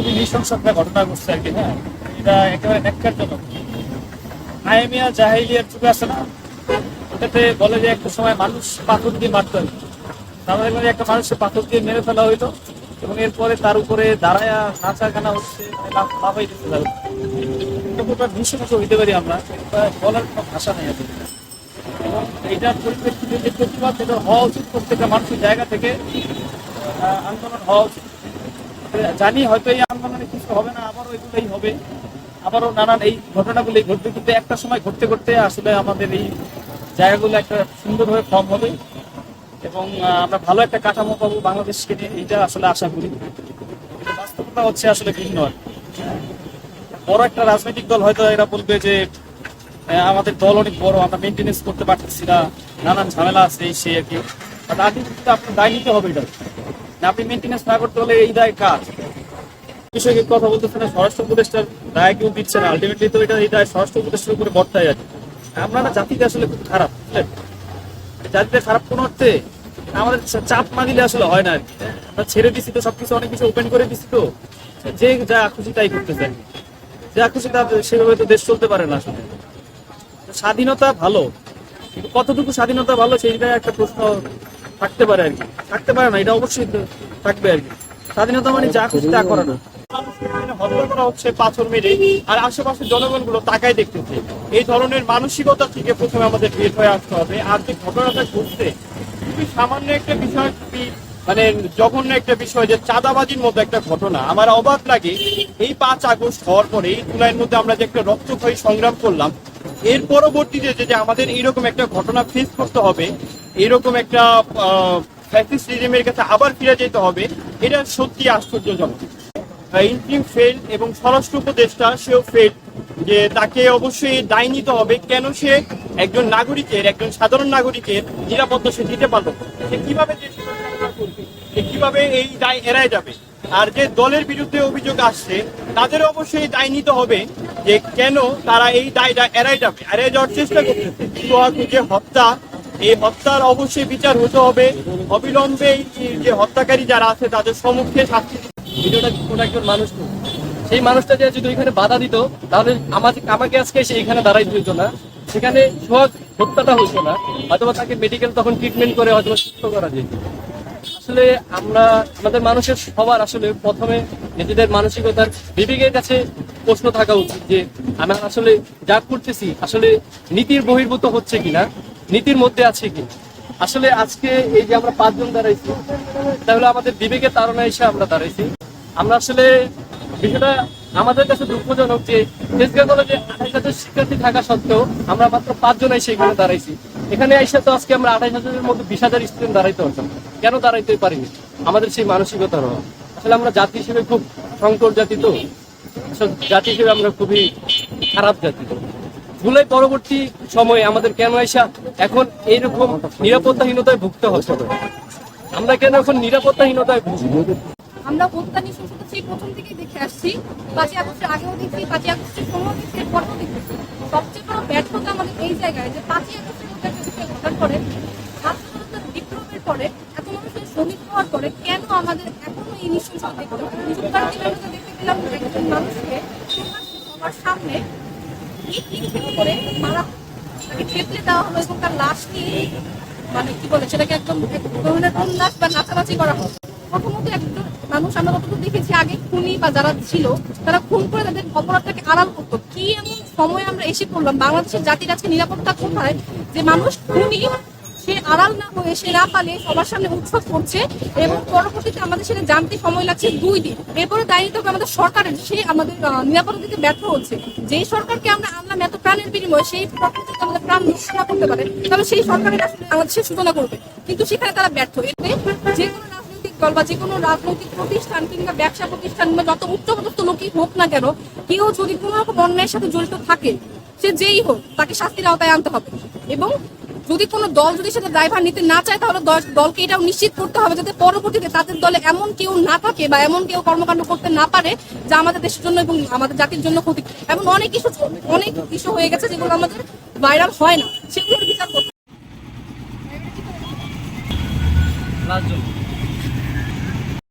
খুবই নৃশংস একটা ঘটনা ঘটছে আর কি হ্যাঁ? এটা একেবারে ন্যাক্কারজনক। আইমিয়া জাহিলিয়ার যুগে আছে না? ওটাতে বলে যে একটা সময় মানুষ পাথর দিয়ে মারত কি। তারপরে দেখলাম একটা মানুষকে পাথর দিয়ে মেরে ফেলা হইল এবং এরপরে তার উপরে দাঁড়ায়া নাচা গানা হচ্ছে মানে লাফ- লাফাই দিতে এটা কতটা নৃশংস হইতে পারি আমরা বলার কোনো ভাষা নেই আসলে এবং এইটার পরিপ্রেক্ষিতে যে প্রতিবাদ, এটা হওয়া উচিত প্রত্যেকটা মানুষের জায়গা থেকে আন্দোলন হওয়া উচিত। জানি হয়তো এই আন্দোলনে কিছু হবে না, আবারও এগুলোই হবে। আবারও নানান এই ঘটনাগুলি ঘটবে, কিন্তু একটা সময় ঘটতে ঘটতে আসলে আমাদের এই জায়গাগুলো একটা সুন্দরভাবে ফর্ম হবে এবং আমরা ভালো একটা কাঠামো পাবো বাংলাদেশকে নিয়ে, এইটা আসলে আশা করি। বাস্তবতা হচ্ছে আসলে ভিন্ন। বড় একটা রাজনৈতিক দল হয়তো এরা বলবে যে আমাদের দল অনেক বড়, আমরা মেনটেনেন্স করতে পারতেছি না, নানান ঝামেলা আছে, এই সেই আর কি। আপনার দায় নিতে হবে এটা। না, আপনি মেনটেনেন্স না করতে হলে এই দায় কাজ বিষয়ে কথা বলতেছে না, স্বরাষ্ট্র উপদেষ্টার দায় কেউ দিচ্ছে না। আলটিমেটলি তো এটা এই দায় স্বরাষ্ট্র উপদেষ্টার উপরে বর্তায় কি। আমরা না জাতিতে আসলে খুব খারাপ, বুঝলেন? জাতিতে খারাপ কোন অর্থে আমাদের চাপ না দিলে আসলে হয় না আর ছেড়ে দিছি তো, সবকিছু অনেক কিছু ওপেন করে দিছি তো। যে যা খুশি তাই করতেছে আর কি। যা খুশি তা সেভাবে তো দেশ চলতে পারে না আসলে। স্বাধীনতা ভালো। কতটুকু স্বাধীনতা ভালো সেইটা একটা প্রশ্ন থাকতে পারে আর কি। থাকতে পারে না, এটা অবশ্যই থাকবে আর কি। স্বাধীনতা মানে যা খুশি তা করা না। হত্যা করা পাথর মেরে, আর আশেপাশের জনগণগুলো এই ধরনের মানসিকতা থেকে প্রথমে আমাদের হয়ে আসতে হবে। আর যে ঘটনাটা খুবই সামান্য একটা বিষয় মানে জঘন্য একটা বিষয় যে চাঁদাবাজির মতো একটা ঘটনা। আমার অবাক লাগে, এই পাঁচ আগস্ট হওয়ার পরে এই মধ্যে আমরা যে একটা রক্তক্ষয়ী সংগ্রাম করলাম, এর পরবর্তীতে যে আমাদের এইরকম একটা ঘটনা ফেস করতে হবে এরকম একটা ফ্যাসিস্ট রিজিমের কাছে আবার ফিরে যেতে হবে, এটা সত্যি আশ্চর্যজনক। ইন্ট্রিম ফেল এবং স্বরাষ্ট্র উপদেষ্টা সেও ফেল যে তাকে অবশ্যই দায় নিতে হবে কেন সে একজন নাগরিকের, একজন সাধারণ নাগরিকের নিরাপত্তা সে দিতে পারল সে কীভাবে সে কীভাবে এই দায় এড়ায় যাবে, আর যে দলের বিরুদ্ধে অভিযোগ আসছে, তাদের অবশ্যই দায় নিতে হবে যে কেন তারা এই দায়টা এড়ায় যাবে। এড়ায় যাওয়ার চেষ্টা করতেছে যে হত্যা এই হত্যার অবশ্যই বিচার হতে হবে। অবিলম্বে যে হত্যাকারী যারা আছে, তাদের সম্মুখে শাস্তি ভিডিওটা কোন একজন মানুষ সেই মানুষটা যে যদি এখানে বাধা দিত, তাহলে আমাকে আমাকে আজকে এসে এখানে দাঁড়াই দিত না। সেখানে সহজ হত্যাটা হইতো না। হয়তোবা তাকে মেডিকেল তখন ট্রিটমেন্ট করে হয়তো সুস্থ করা যেত। আসলে আমরা আমাদের মানুষের সবার আসলে প্রথমে নিজেদের মানসিকতার বিবেকের কাছে প্রশ্ন থাকা উচিত যে আমরা আসলে যা করতেছি, আসলে নীতির বহির্ভূত হচ্ছে কিনা? নীতির মধ্যে আছে কি? আসলে আজকে এই যে আমরা পাঁচজন দাঁড়াইছি, তাহলে আমাদের বিবেকের তাড়না এসে আমরা দাঁড়াইছি। আমরা আসলে বিষয়টা আমাদের কাছে দুঃখজনক যে তেজগাঁ কলেজে আঠাশ হাজার শিক্ষার্থী থাকা সত্ত্বেও আমরা মাত্র পাঁচজন এসে এখানে দাঁড়াইছি। এখানে এসে তো আজকে আমরা আঠাশ হাজারের মধ্যে বিশ হাজার স্টুডেন্ট দাঁড়াইতে পারতাম। কেন দাঁড়াইতে পারিনি? আমাদের সেই মানসিকতার অভাব। আসলে আমরা জাতি হিসেবে খুব সংকট জাতি তো। জাতি হিসেবে আমরা খুবই খারাপ জাতি জুলাই পরবর্তী সময়ে আমাদের কেন এসা এখন এইরকম নিরাপত্তাহীনতায় ভুগতে হচ্ছে আমরা কেন এখন নিরাপত্তাহীনতায় ভুগছি আমরা হত্যা নৃশংসতা সেই প্রথম থেকেই দেখে আসছি, পাঁচই আগস্টের আগেও দেখছি, পাঁচই আগস্টের সময় দেখছি, এরপরেও দেখতেছি সবচেয়ে বড় ব্যর্থতা আমাদের এই জায়গায় যে পাঁচই আগস্টের মধ্যে একটা বিষয় ঘটার পরে ছাত্রজনতার বিপ্লবের পরে, এত মানুষের শ্রমিক হওয়ার পরে কেন আমাদের এখনও এই নৃশংসতা দেখতে হবে? দেখতে পেলাম একজন মানুষকে সবার সামনে দেওয়া তার মানে কি বলে সেটাকে একদম বা নাচানাচি করা মানুষ আমরা দেখেছি আগে খুনি বা যারা ছিল তারা খুন করে তাদের করতো সময় আমরা বাংলাদেশের জাতির আজকে নিরাপত্তা কোথায় যে মানুষ খুনি সে আড়াল না হয়ে সে না পালিয়ে সবার সামনে উৎসব করছে এবং পরবর্তীতে আমাদের সেটা জানতে সময় লাগছে দুই দিন। এরপরে দায়িত্ব আমাদের সরকারের, সে আমাদের নিরাপত্তা দিতে ব্যর্থ হচ্ছে। যেই সরকারকে আমরা আনলাম এত প্রাণের বিনিময়ে, সেই যদি আমাদের প্রাণ নষ্ট করতে পারে, তাহলে সেই সরকারের আসলে বাংলাদেশের সূচনা করবে। কিন্তু সেখানে তারা ব্যর্থ। এতে যে কোনো রাজনৈতিক দল বা যে কোনো রাজনৈতিক প্রতিষ্ঠান কিংবা ব্যবসা প্রতিষ্ঠান বা যত উচ্চপদস্থ লোকই হোক না কেন, কেউ যদি কোনো রকম অন্যায়ের সাথে জড়িত থাকে, সে যেই হোক, তাকে শাস্তির আওতায় আনতে হবে। এবং যদি কোনো দল যদি সেটা ড্রাইভার নিতে না চায়, তাহলে দল- দলকে এটাও নিশ্চিত করতে হবে যাতে পরবর্তীতে তাদের দলে এমন কেউ না থাকে বা এমন কেউ কর্মকাণ্ড করতে না পারে যা আমাদের দেশের জন্য এবং আমাদের জাতির জন্য ক্ষতি এমন অনেক কিছু অনেক কিছু হয়ে গেছে যেগুলো আমাদের ভাইরাল হয় না। সেগুলোর বিচার করতে